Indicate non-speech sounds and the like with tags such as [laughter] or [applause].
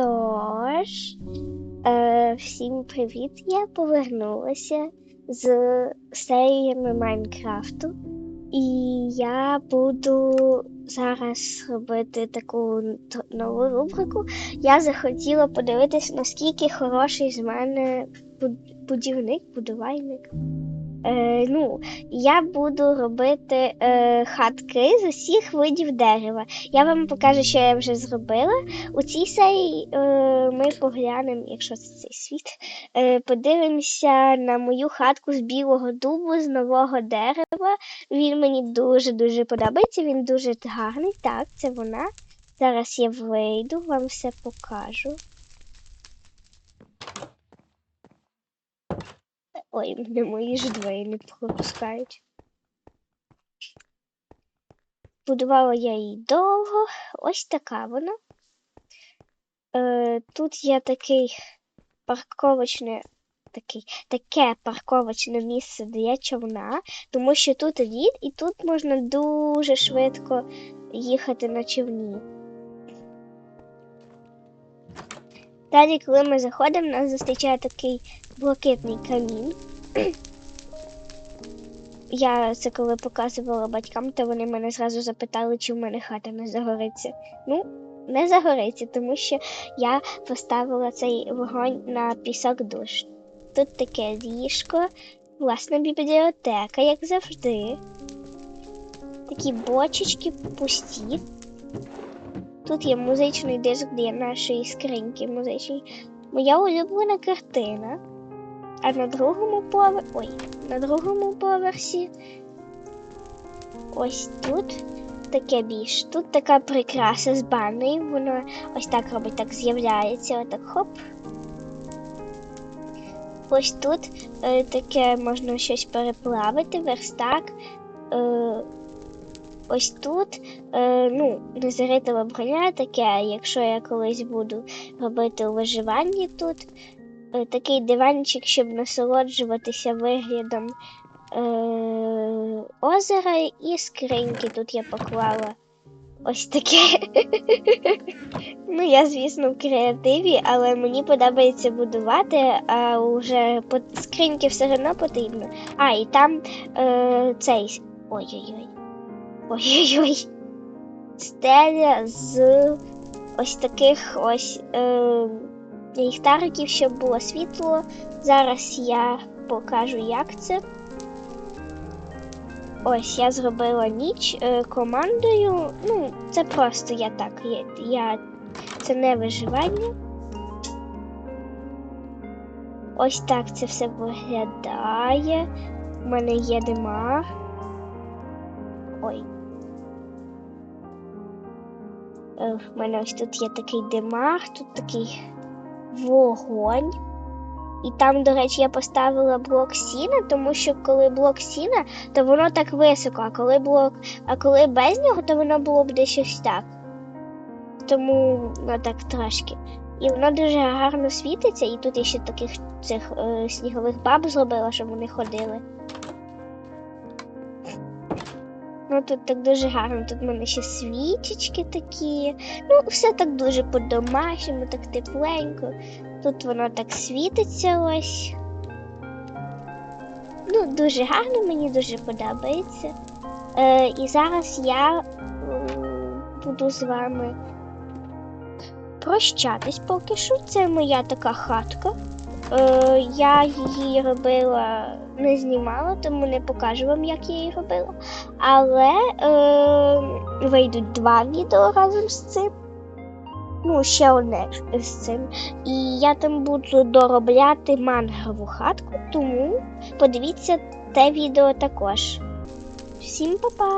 Тож, е, всім привіт! Я повернулася з серіями Майнкрафту. І я буду зараз робити таку нову рубрику. Я захотіла подивитись, наскільки хороший з мене будівник, будувальник. Е, ну, я буду робити е, хатки з усіх видів дерева. Я вам покажу, що я вже зробила. У цій серії е, ми поглянемо, якщо це цей світ, е, подивимося на мою хатку з білого дубу, з нового дерева. Він мені дуже-дуже подобається, він дуже гарний. Так, це вона. Зараз я вийду, вам все покажу. Ой, мене мої ж двері не пропускають. Будувала я її довго. Ось така вона. Е, тут є такий парковочне, такий, таке парковочне місце для човна, тому що тут лід, і тут можна дуже швидко їхати на човні. Далі, коли ми заходимо, нас зустрічає такий блакитний камін. [clears throat] Я це коли показувала батькам, то вони мене зразу запитали, чи в мене хата не загориться. Ну, не загориться, тому що я поставила цей вогонь на пісок душ. Тут таке ліжко, власна бібліотека, як завжди. Такі бочечки пусті. Тут є музичний диск для нашої скриньки музичній. Моя улюблена картина. А на другому поверсі. Ой, на другому поверсі. Ось тут таке більш. Тут така прикраса з баною. Воно ось так робить, так з'являється, отак хоп. Ось тут е, таке можна щось переплавити, верстак. Е, ось тут, е, ну, незаритова броня таке, якщо я колись буду робити у виживанні тут. Е, такий диванчик, щоб насолоджуватися виглядом е, озера і скриньки тут я поклала. Ось таке. [laughs] ну, я, звісно, в креативі, але мені подобається будувати, а вже скриньки все одно потрібно. А, і там е, цей. Ой-ой-ой. Ой-ой-ой. Стеля з ось таких ось. Е, ліхтариків, щоб було світло. Зараз я покажу, як це. Ось я зробила ніч е, командою. Ну, це просто я так. Я, я... Це не виживання. Ось так це все виглядає. У мене є димар. Ой. В мене ось тут є такий димар, тут такий вогонь. І там, до речі, я поставила блок сіна, тому що коли блок сіна, то воно так високо, а коли блок, а коли без нього, то воно було б десь ось так. Тому ну, так трошки. І воно дуже гарно світиться, і тут я ще таких цих е, снігових баб зробила, щоб вони ходили. Ну тут так дуже гарно, тут в мене ще свічечки такі. Ну, все так дуже по-домашньому, так тепленько. Тут воно так світиться ось. Ну, дуже гарно, мені дуже подобається. Е, і зараз я буду з вами прощатись поки що. Це моя така хатка. Е, я її робила, не знімала, тому не покажу вам, як я її робила. Але е, вийдуть два відео разом з цим. Ну, ще одне з цим. І я там буду доробляти мангрову хатку, тому подивіться те відео також. Всім па-па!